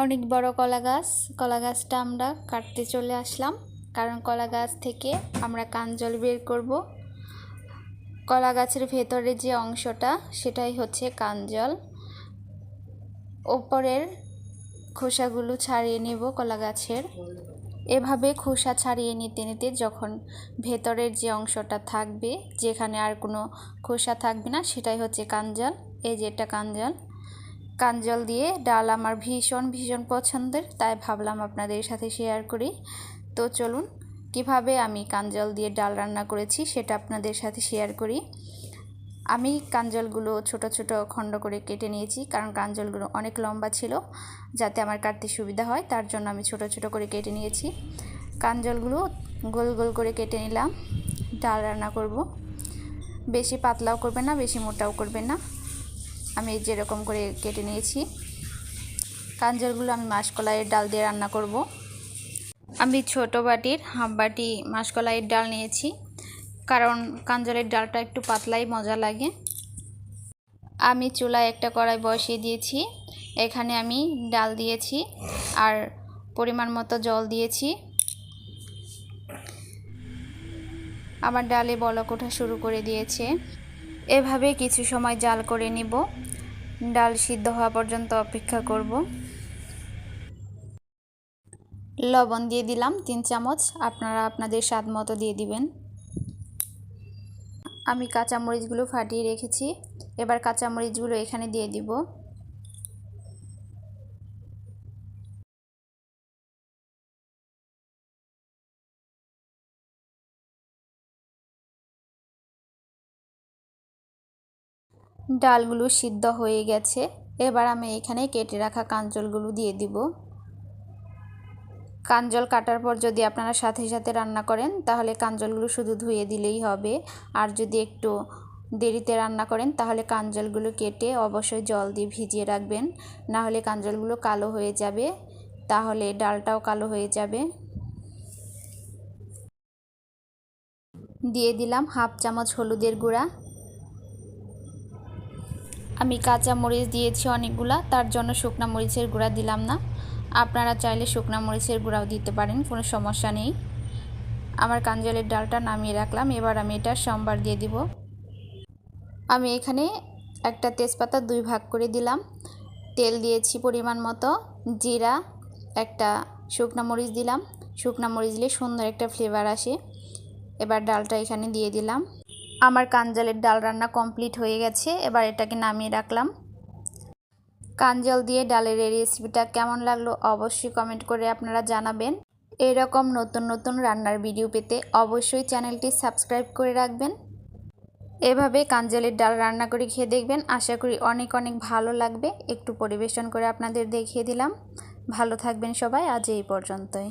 অনেক বড় কলা গাছ, কলা গাছটা আমরা কাটতে চলে আসলাম। কারণ কলা গাছ থেকে আমরা কাঞ্জল বের করব। কলা গাছের ভেতরে যে অংশটা, সেটাই হচ্ছে কাঞ্জল। ওপরের খোসাগুলো ছাড়িয়ে নেব কলা গাছের। এভাবে খোসা ছাড়িয়ে নিতে নিতে যখন ভেতরের যে অংশটা থাকবে, যেখানে আর কোনো খোসা থাকবে না, সেটাই হচ্ছে কাঞ্জল। এই যে এটা কাঞ্জল। কাঞ্জল দিয়ে ডাল আমার ভীষণ ভীষণ পছন্দের, তাই ভাবলাম আপনাদের সাথে শেয়ার করি। তো চলুন, কীভাবে আমি কাঞ্জল দিয়ে ডাল রান্না করেছি সেটা আপনাদের সাথে শেয়ার করি। আমি কাঞ্জলগুলো ছোট ছোট খণ্ড করে কেটে নিয়েছি, কারণ কাঞ্জলগুলো অনেক লম্বা ছিল, যাতে আমার কাটতে সুবিধা হয়, তার জন্য আমি ছোট ছোট করে কেটে নিয়েছি। কাঞ্জলগুলো গোল গোল করে কেটে নিলাম, ডাল রান্না করব। বেশি পাতলাও করবে না, বেশি মোটাও করবে না। আমি যেরকম করে কেটে নিয়েছি। কাঞ্জলগুলো আমি মাসকলাইয়ের ডাল দিয়ে রান্না করব। আমি ছোট বাটির হাফ বাটি মাসকলাইয়ের ডাল নিয়েছি, কারণ কাঞ্জলের ডালটা একটু পাতলাই মজা লাগে। আমি চুলায় একটা কড়াই বসিয়ে দিয়েছি, এখানে আমি ডাল দিয়েছি আর পরিমাণ মতো জল দিয়েছি। আমার ডালে বলক ওঠা শুরু করে দিয়েছে। এভাবে কিছু সময় জাল করে নিব। ডাল সিদ্ধ হওয়া পর্যন্ত অপেক্ষা করব। লবণ দিয়ে দিলাম তিন চামচ। আপনারা আপনাদের স্বাদ মতো দিয়ে দিবেন। আমি কাঁচামরিচগুলো ফাটিয়ে রেখেছি। এবার কাঁচামরিচগুলো এখানে দিয়ে দিব। ডালগুলো সিদ্ধ হয়ে গেছে। এবার আমি এখানে কেটে রাখা কাঞ্চলগুলো দিয়ে দিব। কাঞ্জল কাটার পর যদি আপনারা সাথে সাথে রান্না করেন, তাহলে কাঞ্জলগুলো শুধু ধুয়ে দিলেই হবে। আর যদি একটু দেরিতে রান্না করেন, তাহলে কাঞ্জলগুলো কেটে অবশ্যই জল দিয়ে ভিজিয়ে রাখবেন। না হলে কাঞ্জলগুলো কালো হয়ে যাবে। তাহলে ডালটাও কালো হয়ে যাবে। দিয়ে দিলাম হাফ চামচ হলুদের গুঁড়া। আমি কাঁচা মরিচ দিয়েছি অনেকগুলা, তার জন্য শুকনা মরিচের গুঁড়া দিলাম না। আপনারা চাইলে শুকনা মরিচের গুঁড়াও দিতে পারেন, কোনো সমস্যা নেই। আমার কাঞ্জলের ডালটা নামিয়ে রাখলাম, এবার আমি এটা সোমবার দিয়ে দিব। আমি এখানে একটা তেজপাতা দুই ভাগ করে দিলাম। তেল দিয়েছি পরিমাণ মতো, জিরা, একটা শুকনা মরিচ দিলাম। শুকনা মরিচ দিলে সুন্দর একটা ফ্লেভার আসে। এবার ডালটা এখানে দিয়ে দিলাম। আমার কাঞ্জলের ডাল রান্না কমপ্লিট হয়ে গেছে, এবার এটাকে নামিয়ে রাখলাম। কাঞ্জল দিয়ে ডালের এই রেসিপিটা কেমন লাগল অবশ্যই কমেন্ট করে আপনারা জানাবেন। এরকম নতুন নতুন রান্নার ভিডিও পেতে অবশ্যই চ্যানেলটি সাবস্ক্রাইব করে রাখবেন। এভাবে কাঞ্জলের ডাল রান্না করে খেয়ে দেখবেন, আশা করি অনেক অনেক ভালো লাগবে। একটু পরিবেশন করে আপনাদের দেখিয়ে দিলাম। ভালো থাকবেন সবাই, আজ এই পর্যন্তই।